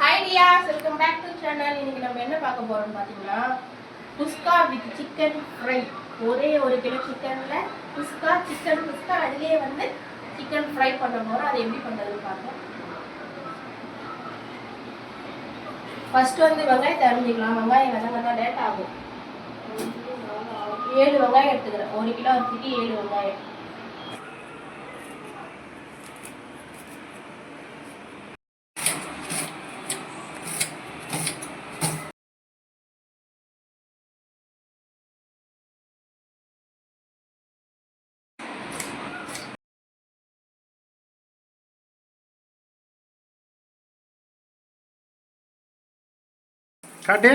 Hi dears welcome back to channel இன்னைக்கு நம்ம என்ன பார்க்க போறோம்னு பார்த்தீங்கன்னா குஸ்கா வித் சிக்கன் ஃப்ரை ஒரே ஒரு கிலோ சிக்கன்ல குஸ்கா சிக்கன் குஸ்கா அதுலயே வந்து சிக்கன் ஃப்ரை பண்ண போறோம். அதை எப்படி பண்றதுன்னு பார்ப்போம். ஃபர்ஸ்ட் வந்து வெங்காயத்தை அரிஞ்சிக்கலாம் வெங்காயம் வதங்க லேட் ஆகும் ஏழு வெங்காயம் எடுத்துக்கிறேன். ஒரு கிலோ அரிசிக்கு ஏழு வெங்காயம். காட்டு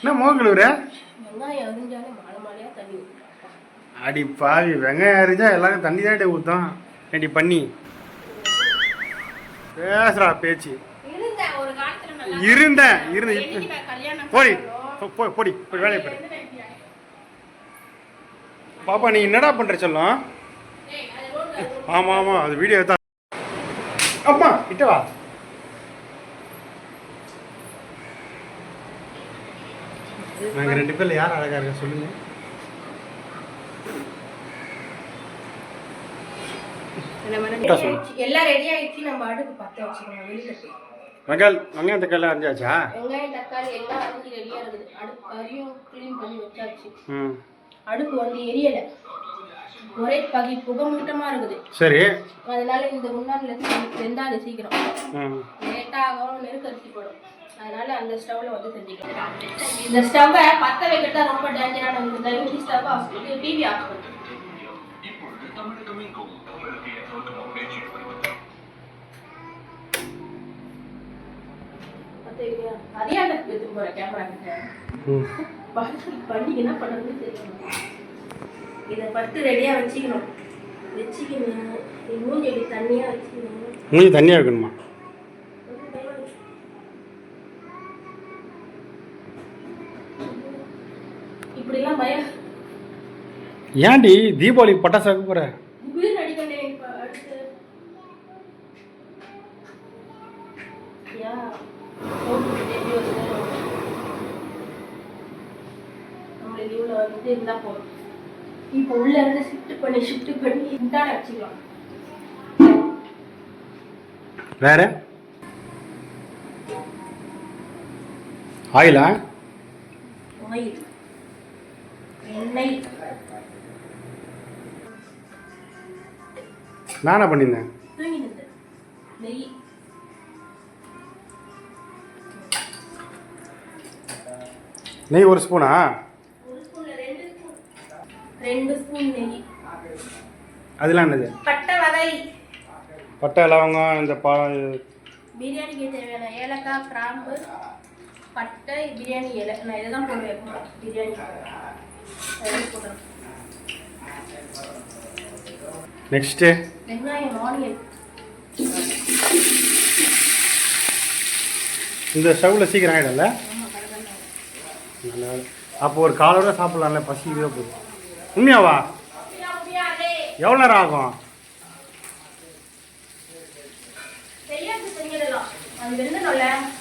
என்ன ஊற்றணும் அடி பாவி வெங்காயம் அரிஞ்சா எல்லாரும் தண்ணி தான் ஊற்றும் ஏடி பண்ணி? பேசுறா பேச்சு. இருந்தேன் இருந்து என்னைக்கு நான் கல்யாணம் போடி பண்ணனோ, போ- போ போடி போய் வேலையை ல? பாப்பா நீ என்னடா பண்ற சொல்லும். ஆமா ஆமா அது வீடியோ தான் அம்மா கிட்ட வா. நாங்க ரெண்டு பேர்ல யார் அழகா இருக்கா சொல்லுங்க. நம்ம ரெடி கிட்ட சொல்லு. ஆயிடுச்சு. எல்லாம் ரெடி ஆயிடுச்சு. நம்ம அடுப்பு பத்த வச்சுக்கணும். வெளியில போய். வெங்காயம் வெங்காயம் தக்காளி அரைஞ்சாச்சா? வெங்காயம் தக்காளி எல்லாம் அரிஞ்சு ரெடியா இருக்குது. அடுப்பு கறியும் க்ளீன் பண்ணி வச்சாச்சு. ம். அடுப்பு வந்து எரியல. ஒரே பகி புகை இருக்குது. சரி. அதனால இந்த முன்னாடில வெந்தாது சீக்கிரம். ம். லேட்டாகும் நெருக்கரிசி போடும். அதனால அந்த ஸ்டவ்ல வந்து செஞ்சுக்கலாம். இந்த ஸ்டவ்வை பத்த வைக்கிறதா ரொம்ப டேஞ்சரான இந்த தயவு ஸ்டவ் ஆஃப் டிவி ஆஃப் பண்ணு பத்த அந்த கேமரா கிட்ட. பண்ணி என்ன பண்ணுறதுன்னு தெரியணும் இதை பட்டு ரெடியாக வச்சுக்கணும். வச்சுக்கணும். மூஞ்சி தண்ணியாக வச்சுக்கணும். மூஞ்சி தண்ணியாக ஏன்டி தீபாவளிக்கு பட்டாசு வைக்க போற இப்போ உள்ள இருந்து ஷிஃப்ட் பண்ணி ஷிஃப்ட் பண்ணி இன்டான வச்சுக்கலாம் வேற? ஆயிலா? ஆயில். எண்ணெய். நானா பண்ணியிருந்தேன்? நெய். நெய் ஒரு ஸ்பூனா? அதெல்லாம் என்னது? பட்டை வகை பட்டை லவங்கம் இந்த பா பிரியாணிக்கு தேவையான ஏலக்காய் கிராம்பு பட்டை பிரியாணி இலை. நான் இதை தான் போடுவேன் பிரியாணி. நெக்ஸ்ட்டு. வெங்காயம் ஆனியன் இந்த ஸ்டவ்வில் சீக்கிரம் ஆகிடல நல்லா அப்போ ஒரு காலோட சாப்பிட்லாம்ல பசி இதே போதும் உண்மையாவா? எவ்வளோ நேரம் ஆகும்?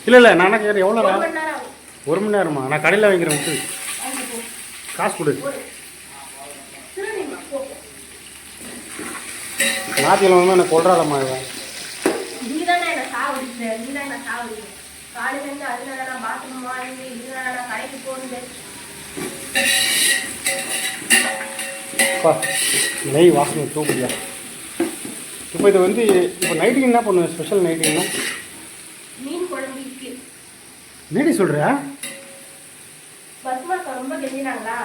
இல்லை இல்லை நான் கேட்குறேன் எவ்வளோ நேரம்? ஒரு மணி நேரமா? நான் கடையில் வாங்கிக்கிறேன் விட்டு காசு கொடு ஒரு திருநீமா போ ஞாயிற்றுக்கிழமை எனக்கு கொள்றாதம்மா இவன் நீதானே என்ன சாவடிக்கிற நீதான் என்ன சாவடிக்கிற. காலையிலேருந்து அதனால நான் பாத்ரூம் வாங்கி இதனால நான் கடைக்கு அப்பா, நெய் வாசனை தூக்குதியா இப்போ இது வந்து இப்போ நைட்டுக்கு என்ன பண்ணுவேன் ஸ்பெஷல் நைட்டுக்கு என்ன? மீன் குழம்பு இருக்கு என்னடி சொல்கிற பத்மாக்கா ரொம்ப கெஞ்சினாங்களா?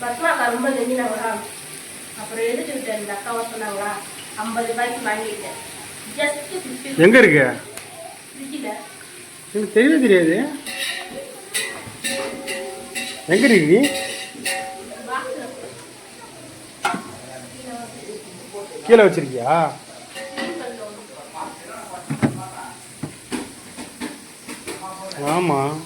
பத்மாக்கா ரொம்ப கெஞ்சினாங்களா? அப்புறம் எதுக்கு விட்டேன். இந்த அக்காவை சொன்னாங்களா? ஐம்பது ரூபாய்க்கு வாங்கிட்டேன். ஜஸ்ட் ஃபிஃப்டி எங்கே இருக்கு? ஃப்ரிட்ஜில். எனக்கு தெரியவே தெரியாது. எங்கே இருக்கு கீழே வச்சிருக்கியா? ஆமாம்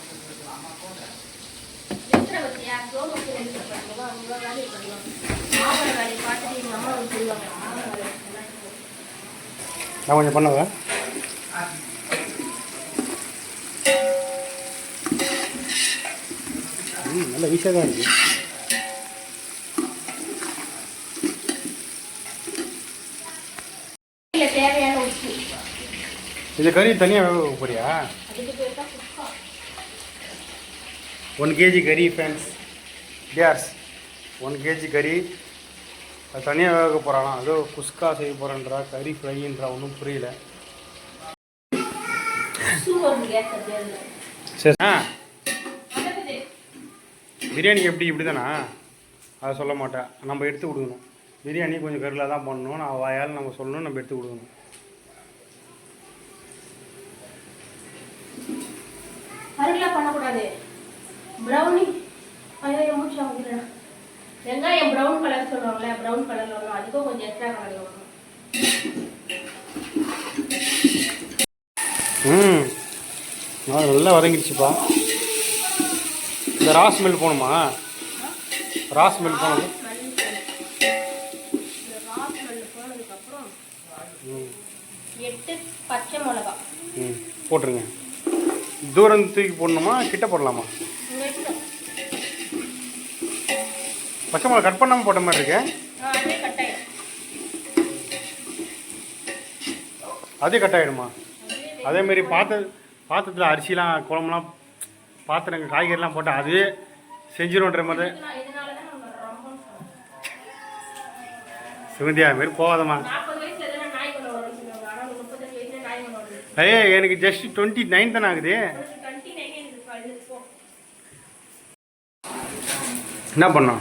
நான் கொஞ்சம் பண்ணவா? ம் நல்ல ஈஸியாக தான் இருக்குது இது கறி தனியாக வேக போறியா? ஒன் கேஜி கறி ஃப்ரெண்ட்ஸ் டியார்ஸ் ஒன் கேஜி கறி அது தனியாக வேக போகிறானா அதோ குஸ்கா செய்ய போகிறேன்றா கறி ஃப்ரைன்றா ஒன்றும் புரியல. சரி. ஆ. பிரியாணிக்கு எப்படி இப்படி தானா அதை சொல்ல மாட்டேன். நம்ம எடுத்து கொடுக்கணும். பிரியாணி கொஞ்சம் கருளாக தான் பண்ணணும். நான் வாயால் நம்ம சொல்லணும் நம்ம எடுத்து கொடுக்கணும். பண்ணக்கூடாது. ப்ரௌனி வெங்காயம் ப்ரௌன் கலர் சொல்லுவாங்கல்ல ப்ரௌன் கலர்ல வரும் அதுக்கும் கொஞ்சம் எக்ஸ்ட்ரா கலர்ல வரும் ம். நல்லா வதங்கிடுச்சுப்பா. இந்த ரா ஸ்மெல் போகணுமா? ரா ஸ்மெல் போகணும். எட்டு பச்சை மிளகா. ம். போட்டுருங்க. தூரம் தூக்கி போடணுமா? கிட்ட போடலாமா? பச்சை மிளகா கட் பண்ணாமல் போட்ட மாதிரி இருக்கு. அதே கட் ஆகிடுமா அதேமாரி பாத்திர பாத்திரத்தில் அரிசிலாம் குழம்புலாம் பாத்திரங்க காய்கறிலாம் போட்டால் அதுவே செஞ்சிரும்ன்ற மாதிரி. சிவந்தியா மாரி போகாதம்மா. ஐயே எனக்கு ஜஸ்ட் டுவெண்ட்டி நைன் தானே ஆகுது. என்ன பண்ணோம்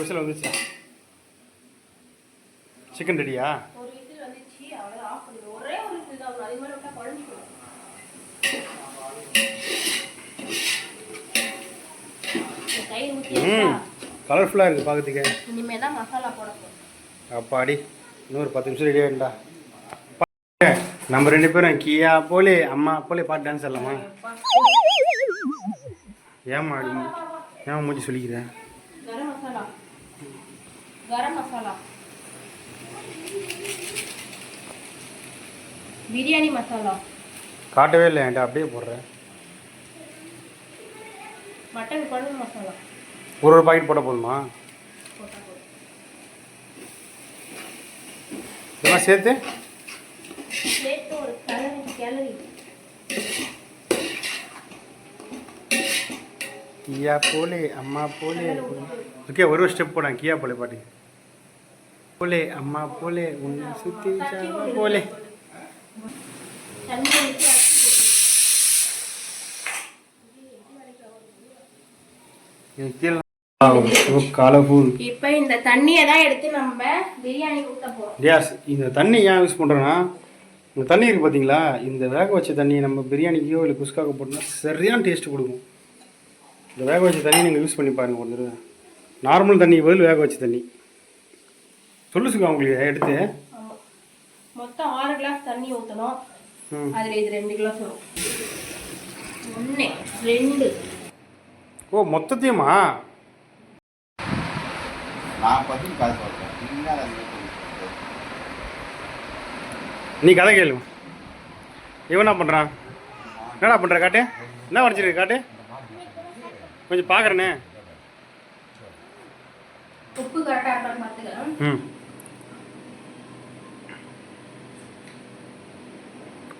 போடும் இந்த தயிர் ஊற்றியாச்சா ம். கலர்ஃபுல்லாக இருக்குது பார்க்கறதுக்கு இனிமே தான் மசாலா போட போகிறோம் அப்பாடி இன்னொரு பத்து நிமிஷம் ரெடி ஆகிட்டா நம்ம ரெண்டு பேரும் கியா போலே அம்மா போலே பாட்டு டான்ஸ் ஆடலாமா? ஏமா ஏன் மூஞ்சி சொல்லிக்கிறேன் கரம் மசாலா. பிரியாணி மசாலா. காட்டவே இல்லை என்கிட்ட? அப்படியே போடுறேன். மட்டன் குழம்பு மசாலா. ஒரு ஒரு பாக்கெட் போட போதுமா? இதெல்லாம் சேர்த்து? கியா போலே அம்மா போலே. ஓகே ஒரு ஒரு ஸ்டெப் போடேன் கியா போலே பாட்டு. போலே அம்மா போலே உன்னை சாவா போலே. இப்போ இந்த தண்ணியை தான் எடுத்து நம்ம பிரியாணி ஊற்ற போகிறோம் டியாஸ் இந்த தண்ணி ஏன் யூஸ் பண்ணுறேன்னா இந்த தண்ணி இருக்குது பார்த்தீங்களா இந்த வேக வச்ச தண்ணியை நம்ம பிரியாணிக்கோ இல்லை குஸ்காக்கோ போட்டோம்னா சரியான டேஸ்ட் கொடுக்கும். இந்த வேக வச்ச தண்ணி நீங்கள் யூஸ் பண்ணி பாருங்கள் ஒரு நார்மல் தண்ணி பதில் வேக வச்ச தண்ணி. சொல்லு சுக்கா உங்களுக்கு எடுத்து. மொத்தம் ஆறு கிளாஸ் தண்ணி ஊற்றணும் ம். அதில் இது ரெண்டு கிளாஸ் வரும். ஒன்று ரெண்டு. ஓ மொத்தத்தையுமா? நான் காசு. நீ கதை கேளு. இவன் என்ன பண்ணுறான் என்னடா பண்ணுற காட்டு? என்ன வரைச்சிருக்கு காட்டு? கொஞ்சம் பார்க்குறேனே உப்பு கரெக்டாக ம்.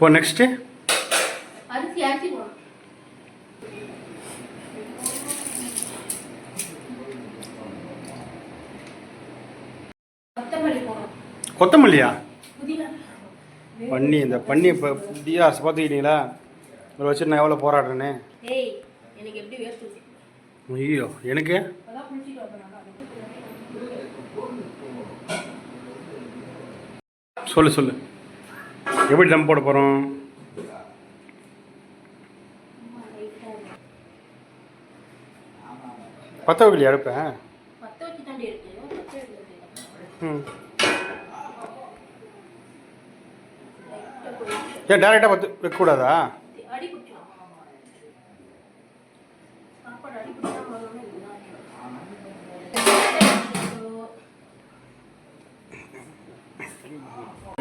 இப்போ நெக்ஸ்ட்டு அரிசி அரிசி போடணும் கொத்தமல்லியா? பண்ணி இந்த பண்ணி இப்போ புதிய பார்த்துக்கிட்டீங்களா இதில் வச்சு நான் எவ்வளோ போராடுறேன்னு ஐயோ எனக்கு? சொல்லு சொல்லு. எப்படி தம் போட போகிறோம் பற்ற வைக்கலையா அடுப்பேன் பத்த ம். ஏன் டேரெக்டாக பத்து வைக்கக்கூடாதா?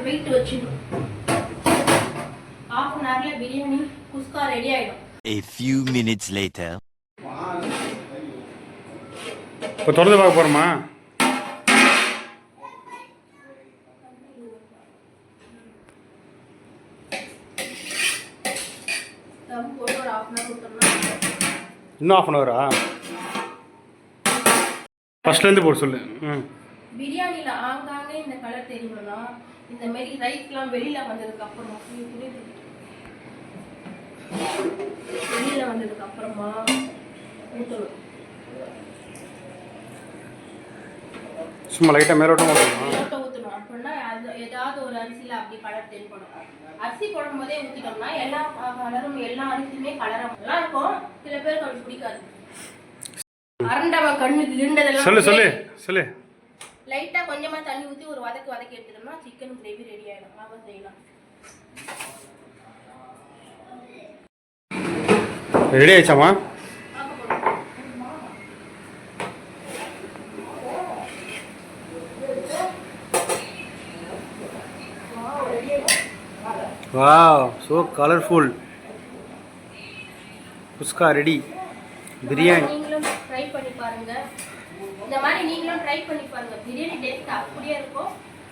வெயிட் வச்சிடும் ஹாஃப் அன் ஹவர்ல பிரியாணி குஸ்கா ரெடி ஆயிடும். A few minutes later. இப்போ திறந்து பார்க்க போகிறோமா இன்னும் ஆஃப் அன் ஹவரா ஃபஸ்ட்லேருந்து போட சொல்லு. ம். பிரியாணியில் ஆங்காங்கே இந்த கலர் தெரியணும்னா இந்த மாதிரி ரைஸ்லாம் வெளியில் வந்ததுக்கு அப்புறமா வெளியில் வந்ததுக்கு அப்புறமா ஊற்றணும் சும்மா லைட்டாக மேலோட்டம் போட்டு ஊற்றணும் அப்படின்னா அது ஏதாவது ஒரு அரிசியில் அப்படி கலர் தென்படும் அரிசி போடும் போதே ஊற்றிட்டோம்னா எல்லா கலரும் எல்லா அரிசியுமே கலராக நல்லா இருக்கும். சில பேருக்கு அது பிடிக்காது. அரண்டவன் கண்ணுக்கு இருண்டதெல்லாம் சொல்லு சொல்லு சொல்லு. லைட்டாக கொஞ்சமாக தண்ணி ஊற்றி ஒரு வதக்கு வதக்கி எடுத்துட்டோம்னா சிக்கன் கிரேவி ரெடி ஆகிடும் வாங்க செய்யலாம். ரெடி ஆயிடுச்சாமா பார்க்க போகிறோம் வா so colourful kuska ready biryani நீங்களும் ட்ரை பண்ணி பாருங்க. இந்த மாதிரி நீங்களும் ட்ரை பண்ணி பாருங்க. பிரியாணி டேஸ்ட் அப்படியே இருக்கும்.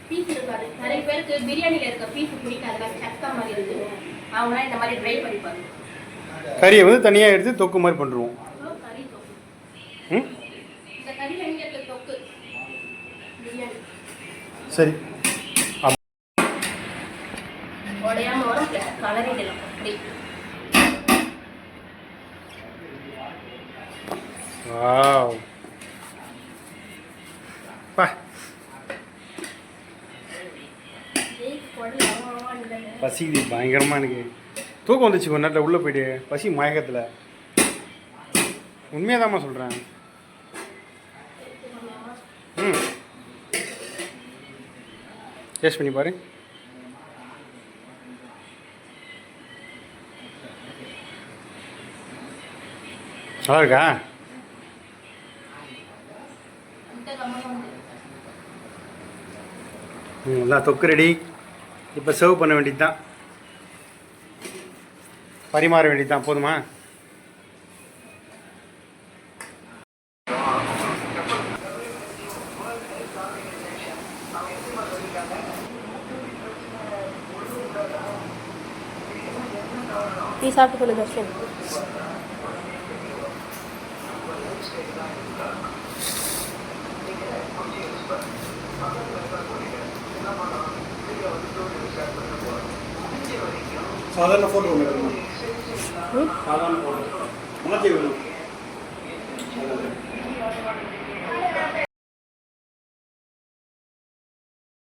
பீஸ் இருக்காது. நிறைய பேருக்கு பிரியாணியில் இருக்க பீஸ் பிடிக்காதுல சக்கா மாதிரி இருக்கு. அவங்களாம் இந்த மாதிரி ட்ரை பண்ணி பாருங்க. கறியை வந்து தனியாக எடுத்து தொக்கு மாதிரி பண்ணுருவோம் சரி. பசிக்குது பயங்கரமாக எனக்கு. தூக்கம் வந்துச்சு கொஞ்ச நேரத்தில் உள்ளே போயிட்டு. பசி மயக்கத்தில். உண்மையாக சொல்கிறேன் ம். டேஸ்ட் பண்ணி பாரு. நல்லா இருக்கா? ம் எல்லாம் தொக்கு ரெடி இப்போ சர்வ் பண்ண வேண்டியது தான் பரிமாற வேண்டியது தான். போதுமா? நீ சாப்பிட்டு சொல்லு தர்ஷன். சாதாரண ஃபோட்டோ ஒன்று சாதாரண ஃபோட்டோ